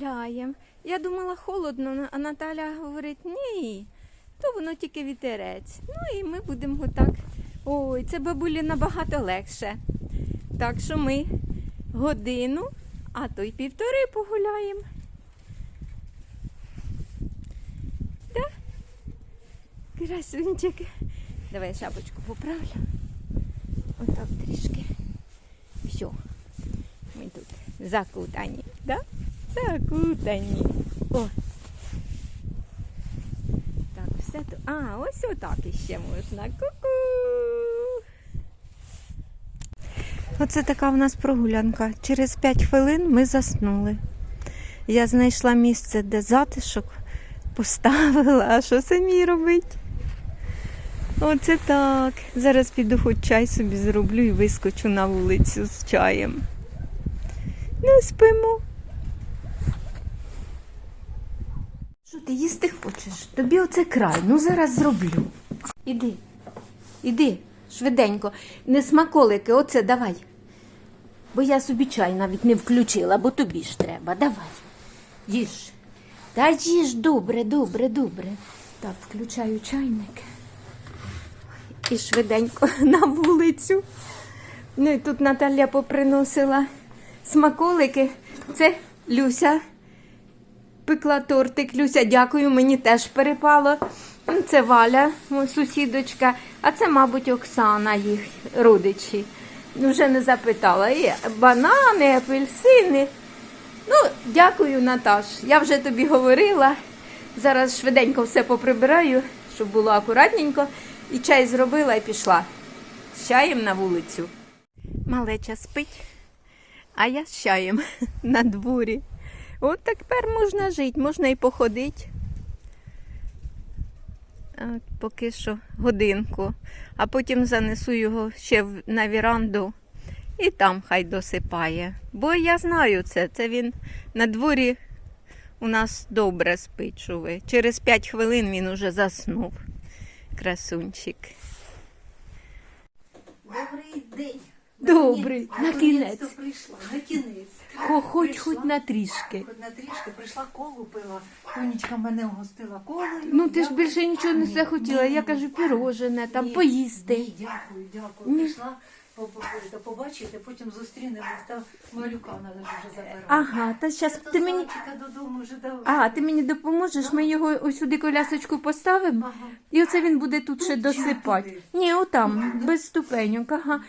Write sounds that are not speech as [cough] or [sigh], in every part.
Гуляємо. Я думала холодно, а Наталя говорить, ні, то воно тільки вітерець. Ну і ми будемо отак. Ой, це бабулі набагато легше. Так що ми годину, а то й півтори погуляємо. Да? Красунчик. Давай шапочку поправлю. Отак трішки. Все. Ми тут закутані, да? Закутані. О. Так, все тут. А, ось отак іще можна. Ку-ку. Оце така в нас прогулянка. Через 5 хвилин ми заснули. Я знайшла місце, де затишок поставила, а що самі робить? Оце так. Зараз піду хоч чай собі зроблю і вискочу на вулицю з чаєм. Не спимо. Що ти їсти хочеш? Тобі оце край. Ну зараз зроблю. Іди, іди, швиденько. Не смаколики, оце давай. Бо я собі чай навіть не включила, бо тобі ж треба. Давай. Їж. Та їж добре, добре, добре. Так, включаю чайник. І швиденько [laughs] на вулицю. Ну і тут Наталя поприносила смаколики. Це Люся пекла тортик. Люся, дякую, мені теж перепало. Це Валя, сусідочка, а це, мабуть, Оксана, їх родичі. Вже не запитала. І банани, апельсини. Ну, дякую, Наташ. Я вже тобі говорила. Зараз швиденько все поприбираю, щоб було акуратненько. І чай зробила і пішла. З чаєм на вулицю. Малеча спить, а я з чаєм [laughs] на дворі. От тепер можна жити, можна і походити. Поки що годинку, а потім занесу його ще на віранду і там хай досипає. Бо я знаю це. Це він на дворі у нас добре що. Через 5 хвилин він уже заснув. Красунчик. Добрий день. Добрий, на кінець. прийшла, на кінець. Хо- Хоч Прийшла. хоч на трішки. Хоч на трішки прийшла колу пила. Тонечка мене гостила колою. Ну ти ж більше нічого не Ні, захотіла. ні, Я ні. кажу, пірожене, там Ні, поїсти. Ні, дякую, дякую. Прийшла по- побачити, потім зустрінемось, та малюка треба ж вже забирати. Ага, та зараз Та ти мені. Славчика додому вже дав. А, ти мені допоможеш, ми його ось сюди колясочку поставимо, Ага. і оце він буде тут ще Тут чи досипати. туди? Ні, отам, без ступеньок, ага.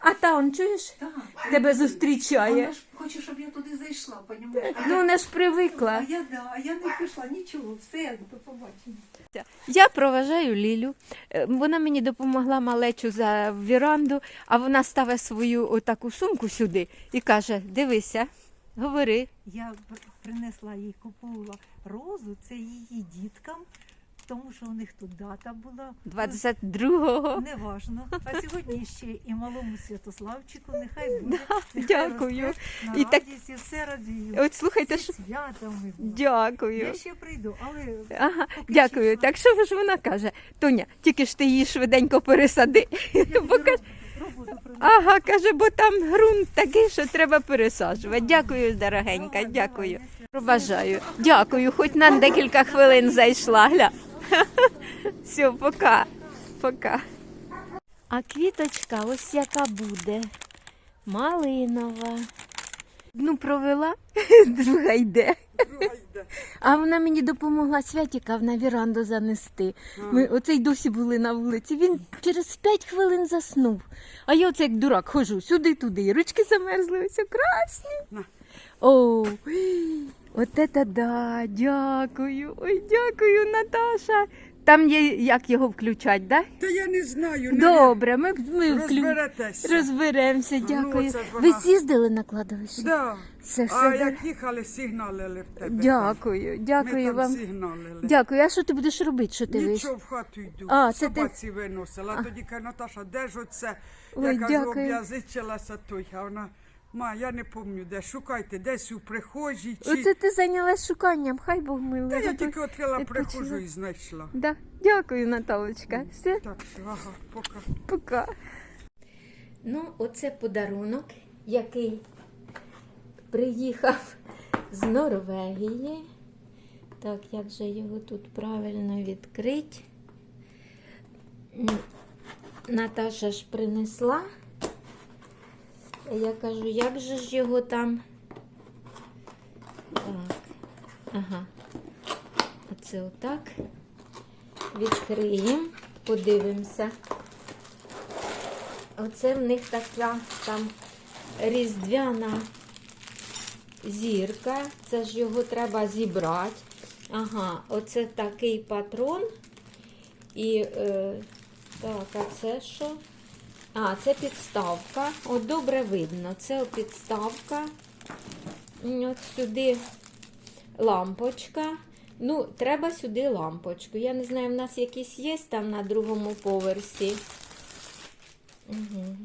А та он, чуєш? Так. Тебе зустрічає. Вона ж хоче, щоб я туди зайшла, понімаєш? Ну, вона ж привикла. А я, да, а я не пішла, нічого, все, до побачення. Я проважаю Лілю. Е, Вона мені допомогла малечу за віранду, а вона ставить свою отаку сумку сюди і каже: дивися, говори. Я пр- принесла їй купувала розу, це її діткам, тому що у них тут дата була. 22-го. Неважно. А сьогодні ще і малому Святославчику, нехай буде. нехай дякую. росте На І так- радість і все радію. От слухайте, що. святами. Дякую. Я ще прийду, але Ага, поки дякую. що- Так що ж вона каже? Тоня, тільки ж ти її швиденько пересади. я Бо вже каже, роботу принесу. ага, каже, бо там ґрунт такий, що треба пересаджувати. Дякую, дорогенька, Давай, дякую. давай, неси. Дякую, хоч на декілька хвилин зайшла. Гля. [laughs] Все, пока. Пока. А квіточка ось яка буде. Малинова. Одну провела, [laughs] друга йде. А вона мені допомогла Святіка на віранду занести. Ми оце й досі були на вулиці. Він через 5 хвилин заснув. А я оце як дурак хожу сюди-туди. Ручки замерзли, ось красні. О, от це да, дякую. Ой, дякую, Наташа. Там є, як його включать, да? Та я не знаю. Добре, ми, ми вклю... Розберетеся. розберемося, дякую. це ж Ви вона. з'їздили на кладовище? Да. Все, все. А добре. як їхали, сигналили в тебе. Дякую, Ми дякую там вам. сигналили. Дякую. А що ти будеш робити? Що ти вийшов? Нічого в хату йду. А, це ти- Собаці виносила. А тоді каже, Наташа, де ж оце? Ой, я кажу, дякую. об'язичилася той. А вона, ма, я не пам'ятаю, де. Шукайте, десь у прихожій. Чи... Оце ти зайнялась шуканням, хай Бог милує. Та я тільки відкрила прихожу і знайшла. Да. Дякую, Наталочка. Все, Так ага, пока. пока. Ну, оце подарунок, який приїхав з Норвегії. Так, як же його тут правильно відкрити? Наташа ж принесла. Я кажу, як же ж його там? Так, ага. Оце отак. Відкриємо, подивимося. Оце в них така там різдвяна зірка. Це ж його треба зібрати. Ага, оце такий патрон. І е, так, а це що? А, це підставка. От добре видно. Це підставка. От сюди лампочка. Ну, треба сюди лампочку. Я не знаю, в нас якісь є там на другому поверсі. Угу.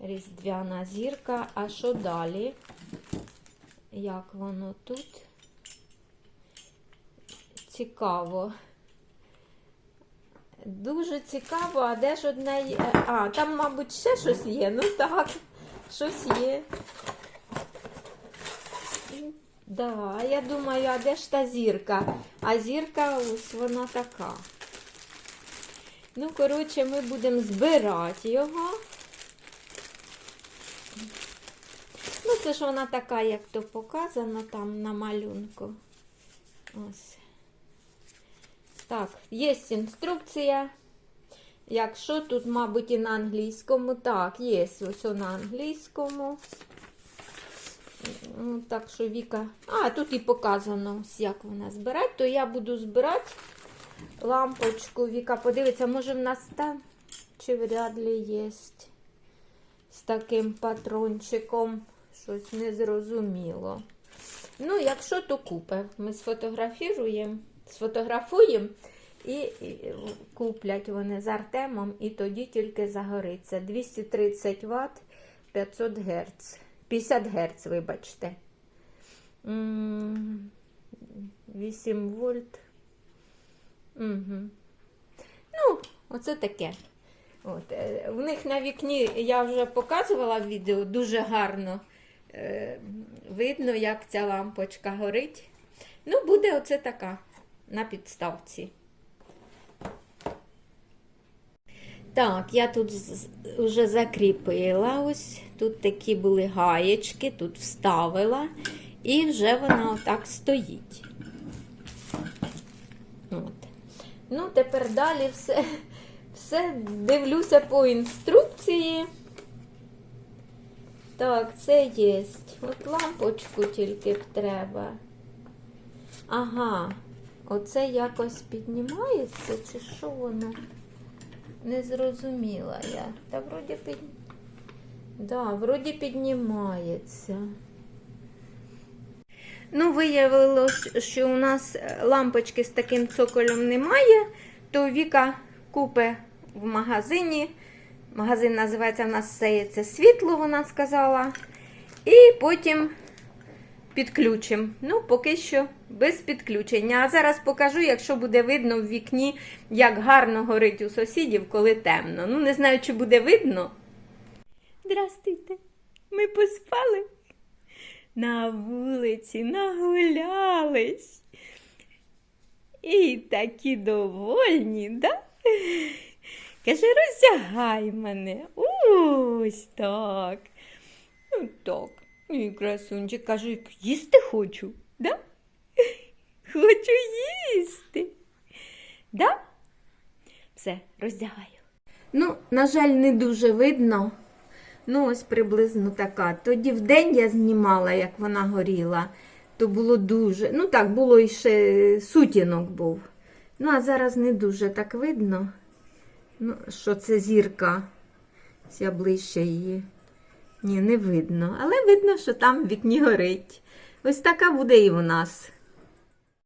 Різдвяна зірка. А що далі? Як воно тут? Цікаво. Дуже цікаво, а де ж одне є? А, там, мабуть, ще щось є. Ну так, щось є. Да, я думаю, а де ж та зірка? А зірка ось вона така. Ну, коротше, ми будемо збирати його. Ну, це ж вона така, як то показано там на малюнку. Ось. Так, є інструкція. Якщо тут, мабуть, і на англійському, так, є ось на англійському. Ну, Так що Віка. А, тут і показано, як вона збирати, то я буду збирати лампочку. Віка подивиться, може в нас там чи вряд ли є з таким патрончиком. Щось незрозуміло. Ну, якщо, то купе. Ми сфотографіруємо, сфотографуємо і, куплять вони з Артемом, і тоді тільки загориться. 230 Вт, 500 Гц. 50 Гц, вибачте. 8 вольт. Угу. Ну, оце таке. От. е, В них на вікні я вже показувала відео, дуже гарно е, видно, як ця лампочка горить. Ну, буде оце така на підставці. Так, я тут вже закріпила ось. Тут такі були гаєчки, тут вставила, і вже вона отак стоїть. От. Ну, тепер далі все, все дивлюся по інструкції. Так, це є. От лампочку тільки б треба. Ага, оце якось піднімається, чи що воно? Не зрозуміла я. Та вроді під... да, вроді піднімається. Ну, виявилось, що у нас лампочки з таким цоколем немає, то Віка купе в магазині. Магазин називається в нас це світло, вона сказала. І потім підключимо. Ну, поки що без підключення. А зараз покажу, якщо буде видно в вікні, як гарно горить у сусідів, коли темно. Ну, не знаю, чи буде видно. Здрастуйте, ми поспали. На вулиці нагулялись. І такі довольні, да? Каже, роздягай мене. Ось так. Ну так. І красунчик каже, їсти хочу, да? [laughs] Хочу їсти. Да? Все, роздягаю. Ну, на жаль, не дуже видно. Ну, ось приблизно така. Тоді в день я знімала, як вона горіла, то було дуже. Ну так, було і ще сутінок був. Ну, а зараз не дуже так видно. Ну, що це зірка. Я ближче її. Ні, не видно. Але видно, що там в вікні горить. Ось така буде і в нас.